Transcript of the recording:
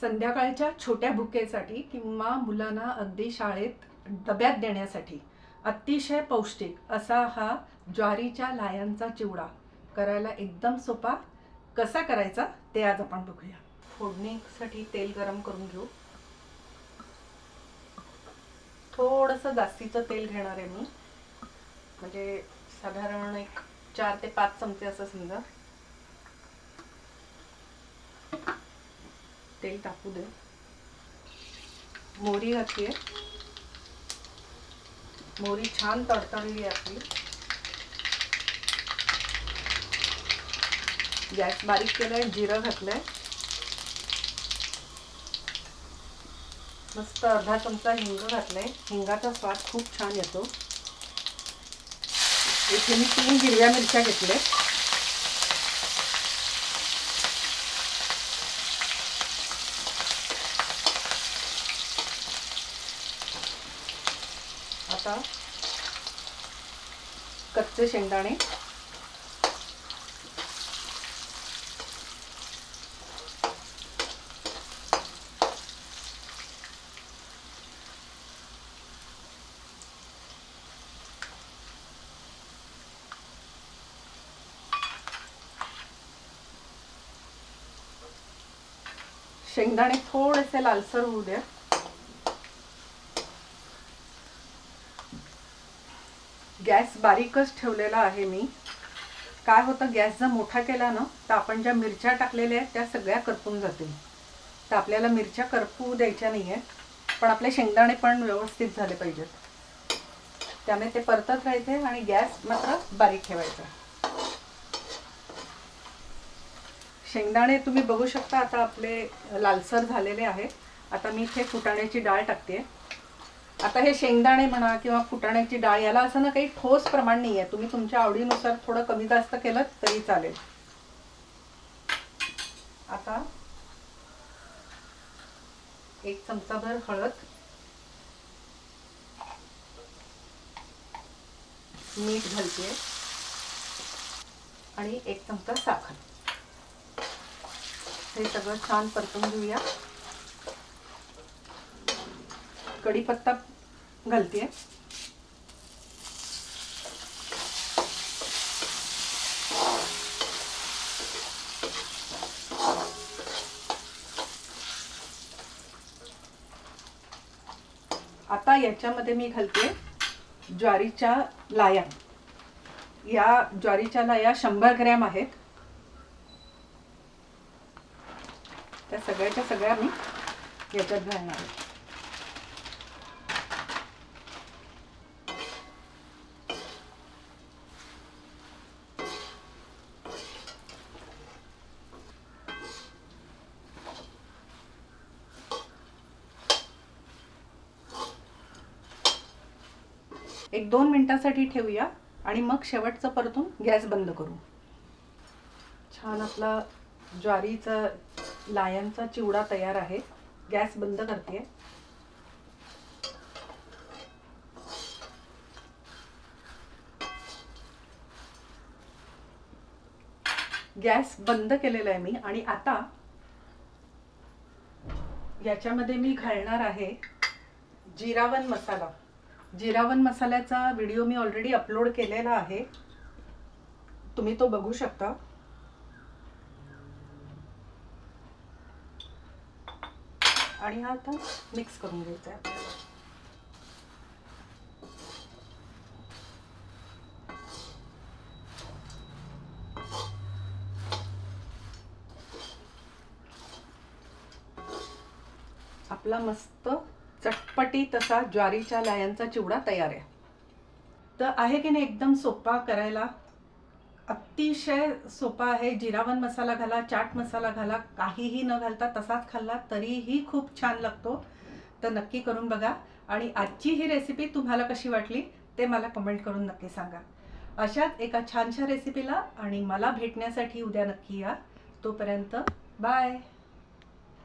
संध्याकाळच्या छोट्या भुकेसाठी किंवा मुलांना अगदी शाळेत डब्यात देण्यासाठी अतिशय पौष्टिक असा हा ज्वारीच्या लायांचा चिवडा करायला एकदम सोपा. कसा करायचा ते आज आपण बघूया. फोडणीसाठी तेल गरम करून घेऊ. थोडंसं जास्तीचं तेल घेणार आहे मी. म्हणजे साधारण एक चार ते पाच चमचे असं समजा. तेल टाकू दे. मोहरी घातली मोहरी छान तडतडली आपली. गॅस बारीक केलाय जिरं घातलंय. मस्त अर्धा चमचा हिंग घातलाय. हिंगाचा स्वाद खूप छान येतो. इथे मी तीन हिरव्या मिरच्या घेतल्या आता कच्चे शेंगदाणे. शेंगदाणे थोडेसे लालसर होऊ द्या. गॅस बारीकच ठेवलेला आहे मी. काय होतं गॅस जर मोठा केला ना तर आपण ज्या मिरच्या टाकलेल्या आहेत त्या सगळ्या करपून जातील. तर आपल्याला मिरच्या करपू द्यायच्या नाही आहेत पण आपले शेंगदाणे पण व्यवस्थित झाले पाहिजेत. त्यामुळे ते परतत राहायचे आणि गॅस मात्र बारीक ठेवायचा. शेंगदाणे तुम्ही बघू शकता आता आपले लालसर झालेले आहेत. आता मी इथे फुटाण्याची डाळ टाकते आता हे शेंगदाणे म्हणा किंवा फुटाण्याची डाळ याला असं ना काही ठोस प्रमाण नाही आहे तुम्ही तुमच्या आवडीनुसार थोडं कमी जास्त केलं तरी चालेल. आता एक चमचाभर हळद मीठ घालते. आणि एक चमचा साखर. हे सगळं छान परतून घेऊया. कढीपत्ता घालते आता याच्यामध्ये मी घालते ज्वारीच्या लाया. या ज्वारीच्या लाया शंभर ग्रॅम आहेत. त्या सगळ्याच्या सगळ्या मी याच्यात घालणार आहे. एक दोन मिनिटासाठी ठेवूया आणि मग शेवटचं परतून गॅस बंद करू. छान आपला ज्वारीचा लायांचा चिवडा तयार आहे. गॅस बंद करते गॅस बंद केलेला आहे मी आणि आता याच्यामध्ये मी घालणार आहे जिरावन मसाला. जिरावन मसाल्याचा व्हिडिओ मी ऑलरेडी अपलोड केलेला आहे. तुम्ही तो बघू शकता. आणि हा आता मिक्स करून घ्यायचा आहे. आपल्याला आपला मस्त चटपटी तसा ज्वारीच्या लायांचा चिवडा तयार आहे. तर आहे की नाही एकदम सोपा करायला? अतिशय सोपा आहे. जिरावन मसाला घाला चाट मसाला घाला काहीही न घालता तसाच खाल्ला तरीही खूप छान लागतो. तर नक्की करून बघा. आणि आजची ही रेसिपी तुम्हाला कशी वाटली ते मला कमेंट करून नक्की सांगा. अशाच एका छानशा रेसिपीला आणि मला भेटण्यासाठी उद्या नक्की या. तोपर्यंत बाय